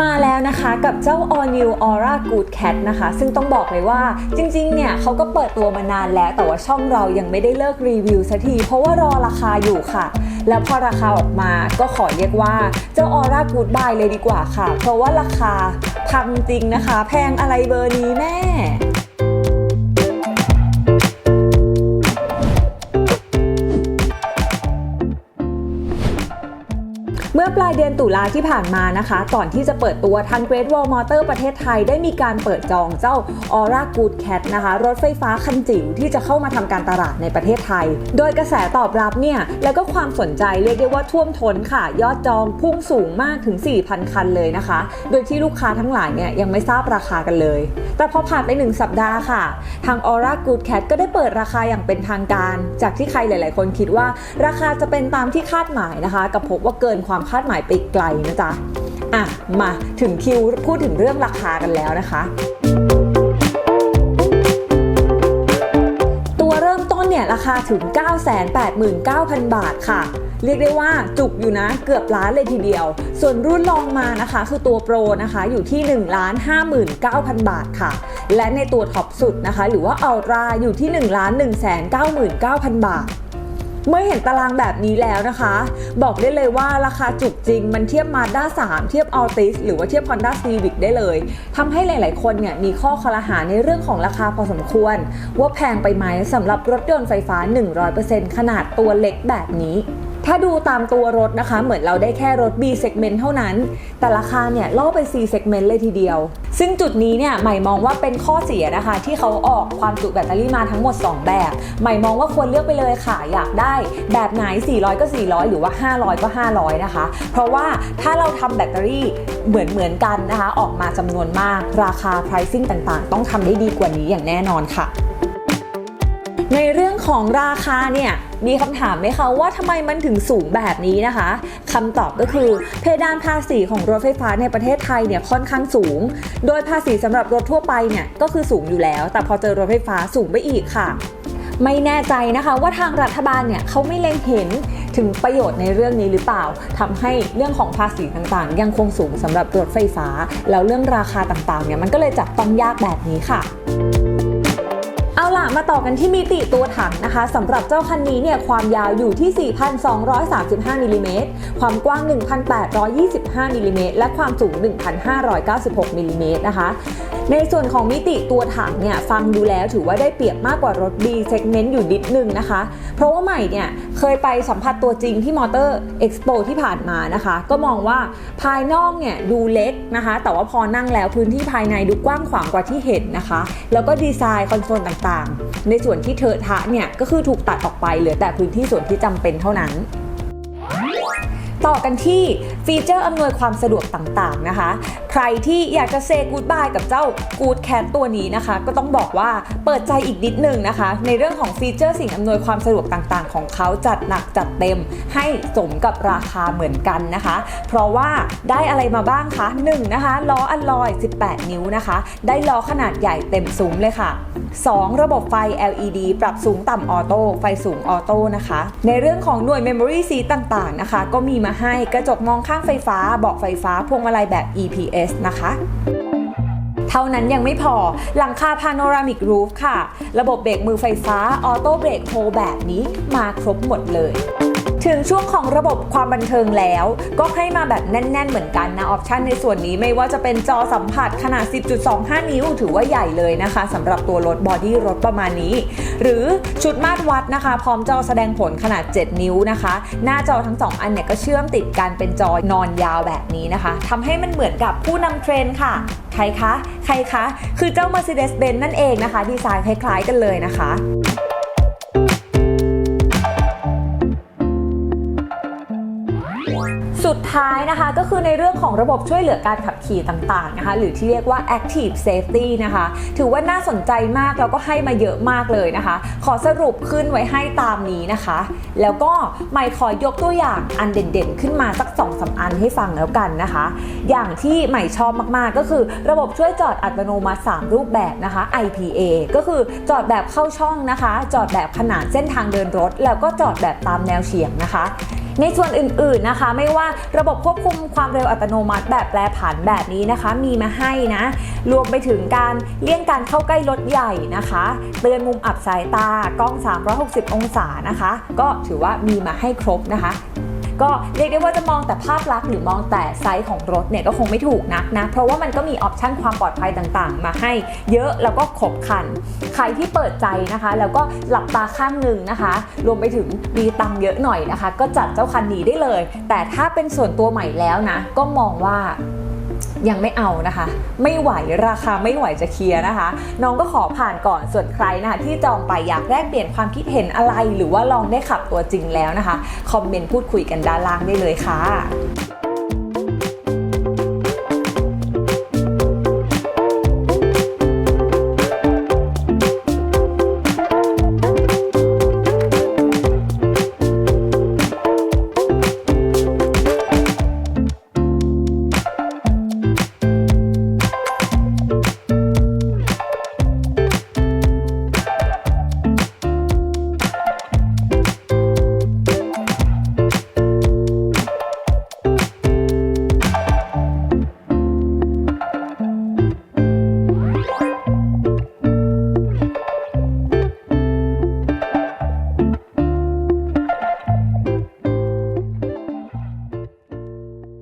มาแล้วนะคะกับเจ้า All New Aura Good Cat นะคะ ซึ่งต้องบอกเลยว่าจริงๆ เนี่ยเขาก็เปิดตัวมานานแล้ว แต่ว่าช่องเรายังไม่ได้เลิกรีวิวสักที เพราะว่ารอราคาอยู่ค่ะ แล้วพอราคาออกมาก็ขอเรียกว่าเจ้า Aura Good Buy เลยดีกว่าค่ะ เพราะว่าราคาพังจริงนะคะ แพงอะไรเบอร์นี้แม่ ปลายเดือนตุลาที่ผ่านมานะคะ ก่อนที่จะเปิดตัวทาง Great Wall Motor ประเทศไทยได้มีการเปิดจองเจ้า Aura Good Cat นะคะ รถไฟฟ้าคันจิ๋วที่จะเข้ามาทำการตลาดในประเทศไทย โดยกระแสตอบรับเนี่ย แล้วก็ความสนใจเรียกได้ว่าท่วมท้นค่ะ ยอดจองพุ่งสูงมากถึง 4,000 คันเลยนะคะ โดยที่ลูกค้าทั้งหลายเนี่ยยังไม่ทราบราคากันเลย แต่พอผ่านไป 1 สัปดาห์ค่ะ ทาง Aura Good Cat ก็ได้เปิดราคาอย่างเป็นทางการ จากที่ใครหลาย ๆ คนคิดว่า ราคาจะเป็นตามที่คาดหมายนะคะกับพบว่าเกินความคาดหมายไปไกลนะจ๊ะอะมาถึงคิวพูดถึงเรื่องราคากันแล้วนะคะตัวเริ่มต้นเนี่ยราคาถึง 989,000 บาทค่ะ เรียกได้ว่าจุกอยู่นะเกือบล้านเลยทีเดียว ส่วนรุ่นรองมานะคะ คือตัวโปรนะคะอยู่ที่ 1 5 9 0 0 0 บาทค่ะ และในตัวท็อปสุดนะคะ หรือว่าอัลตราอยู่ที่ 1 1 9 9 0 0 0 บาท เมื่อเห็นตารางแบบนี้แล้วนะคะ บอกได้เลยว่าราคาจุกจริง มันเทียบ Mazda 3 เทียบ Altis หรือว่าเทียบ Honda Civic ได้เลยทำให้หลาย ๆ คนเนี่ยมีข้อคอรหาในเรื่องของราคาพอสมควร ว่าแพงไปไหมสำหรับรถยนต์ไฟฟ้า 100%ขนาดตัวเล็กแบบนี้ ถ้าดูตามตัวรถนะคะ เหมือนเราได้แค่รถ B segment เท่านั้น แต่ราคาเนี่ยล่อไป C segment เลยทีเดียว ซึ่งจุดนี้เนี่ยใหม่มองว่าเป็นข้อเสียนะคะ ที่เขาออกความจุแบตเตอรี่มาทั้งหมด 2 แบบ ใหม่มองว่าควรเลือกไปเลยค่ะ อยากได้แบบไหน 400 ก็ 400 หรือว่า 500 ก็ 500 นะคะ เพราะว่าถ้าเราทำแบตเตอรี่เหมือนเหมือนกันนะคะ ออกมาจำนวนมาก ราคา pricing ต่างๆ ต้องทำได้ดีกว่านี้อย่างแน่นอนค่ะ ในเรื่องของราคาเนี่ย มีคำถามไหมคะว่าทำไมมันถึงสูงแบบนี้นะคะคำตอบก็คือเพดานภาษีของรถไฟฟ้าในประเทศไทยเนี่ยค่อนข้างสูง โดยภาษีสำหรับรถทั่วไปเนี่ยก็คือสูงอยู่แล้ว แต่พอเจอรถไฟฟ้าสูงไปอีกค่ะไม่แน่ใจนะคะว่าทางรัฐบาลเนี่ยเขาไม่เล็งเห็นถึงประโยชน์ในเรื่องนี้หรือเปล่าทำให้เรื่องของภาษีต่างๆ ยังคงสูงสำหรับรถไฟฟ้า แล้วเรื่องราคาต่างๆเนี่ยมันก็เลยจับต้องยากแบบนี้ค่ะเอาล่ะ มาต่อกันที่มิติตัวถังนะคะสำหรับเจ้าคันนี้เนี่ยความยาวอยู่ที่ 4,235มิลลิเมตรความกว้าง 1,825มิลลิเมตรและความสูง 1,596มิลลิเมตรนะคะในส่วนของมิติตัวถังเนี่ยฟังดูแล้วถือว่าได้เปรียบมากกว่ารถ B segment อยู่นิดนึงนะคะ เพราะว่าใหม่เนี่ยเคยไปสัมผัสตัวจริงที่มอเตอร์เอ็กซ์โปที่ผ่านมานะคะ ก็มองว่าภายนอกเนี่ยดูเล็กนะคะ แต่ว่าพอนั่งแล้วพื้นที่ภายในดูกว้างขวางกว่าที่เห็นนะคะ แล้วก็ดีไซน์คอนโซลต่างๆในส่วนที่เทอะทะเนี่ยก็คือถูกตัดออกไปเหลือแต่พื้นที่ส่วนที่จำเป็นเท่านั้น ต่อกันที่ฟีเจอร์อำนวยความสะดวกต่างๆนะคะ ใครที่อยากจะเซกูดบายกับเจ้า Good Cat ตัวนี้นะคะ ก็ต้องบอกว่าเปิดใจอีกนิดหนึ่งนะคะ ในเรื่องของฟีเจอร์สิ่งอำนวยความสะดวกต่างๆ ของเขาจัดหนักจัดเต็ม ให้สมกับราคาเหมือนกันนะคะ เพราะว่าได้อะไรมาบ้างคะ1นะคะล้ออัลลอย 18 นิ้วนะคะ ได้ล้อขนาดใหญ่เต็มซุ้มเลยค่ะ 2 ระบบไฟ LED ปรับสูงต่ำออโต้ไฟสูงออโต้นะคะ ในเรื่องของหน่วย Memory Seat ต่างๆนะคะ ก็มีมาให้กระจกมองข้างไฟฟ้าเบาะไฟฟ้าพวงมาลัยแบบ EPS นะคะเท่านั้นยังไม่พอหลังคาพาโนรามิกรูฟค่ะ ระบบเบรกมือไฟฟ้า ออโต้เบรกโฮแบบนี้มาครบหมดเลยถึงช่วงของระบบความบันเทิงแล้ว ก็ให้มาแบบแน่น ๆ เหมือนกันนะ ออปชันในส่วนนี้ไม่ว่าจะเป็นจอสัมผัสขนาด 10.25 นิ้ว ถือว่าใหญ่เลยนะคะสำหรับตัวรถบอดี้รถประมาณนี้ หรือชุดมาตรวัดนะคะ พร้อมจอแสดงผลขนาด 7 นิ้วนะคะ หน้าจอทั้ง 2 อันเนี่ยก็เชื่อมติดกันเป็นจอนอนยาวแบบนี้นะคะทำให้มันเหมือนกับผู้นำเทรนด์ค่ะใครคะ ใครคะ คือเจ้า Mercedes-Benz นั่นเองนะคะ ดีไซน์คล้ายๆกันเลยนะคะ สุดท้ายนะคะก็คือในเรื่องของระบบช่วยเหลือการขับขี่ต่างๆนะคะ หรือที่เรียกว่า active safety นะคะ ถือว่าน่าสนใจมากแล้วก็ให้มาเยอะมากเลยนะคะ ขอสรุปขึ้นไว้ให้ตามนี้นะคะ แล้วก็ไม่ขอยกตัวอย่างอันเด่นๆ ขึ้นมาสัก2อสาอันให้ฟังแล้วกันนะคะ อย่างที่ใหม่ชอบมากๆ ก็คือระบบช่วยจอดอัตโนมัติ 3 รูปแบบนะคะ IPA ก็คือจอดแบบเข้าช่องนะคะ จอดแบบขนานเส้นทางเดินรถ แล้วก็จอดแบบตามแนวเฉียงนะคะ ในส่วนอื่นๆนะคะ ไม่ว่าระบบควบคุมความเร็วอัตโนมัติแบบแปรผันแบบนี้นะคะ มีมาให้นะ รวมไปถึงการเลี่ยงการเข้าใกล้รถใหญ่นะคะ เตือนมุมอับสายตากล้อง 360 องศานะคะ ก็ถือว่ามีมาให้ครบนะคะ ก็เรียกได้ว่าจะมองแต่ภาพลักษณ์หรือมองแต่ไซส์ของรถเนี่ยก็คงไม่ถูกนักนะ เพราะว่ามันก็มีออปชันความปลอดภัยต่างๆ มาให้เยอะแล้วก็ครบคัน ใครที่เปิดใจนะคะ แล้วก็หลับตาข้างหนึ่งนะคะ รวมไปถึงมีตังเยอะหน่อยนะคะ ก็จัดเจ้าคันนี้ได้เลย แต่ถ้าเป็นส่วนตัวใหม่แล้วนะ ก็มองว่า ยังไม่เอานะคะ ไม่ไหวราคาไม่ไหวจะเคลียร์นะคะ น้องก็ขอผ่านก่อนส่วนใครนะคะที่จองไปอยากแลกเปลี่ยนความคิดเห็นอะไร หรือว่าลองได้ขับตัวจริงแล้วนะคะคอมเมนต์พูดคุยกันด้านล่างได้เลยค่ะ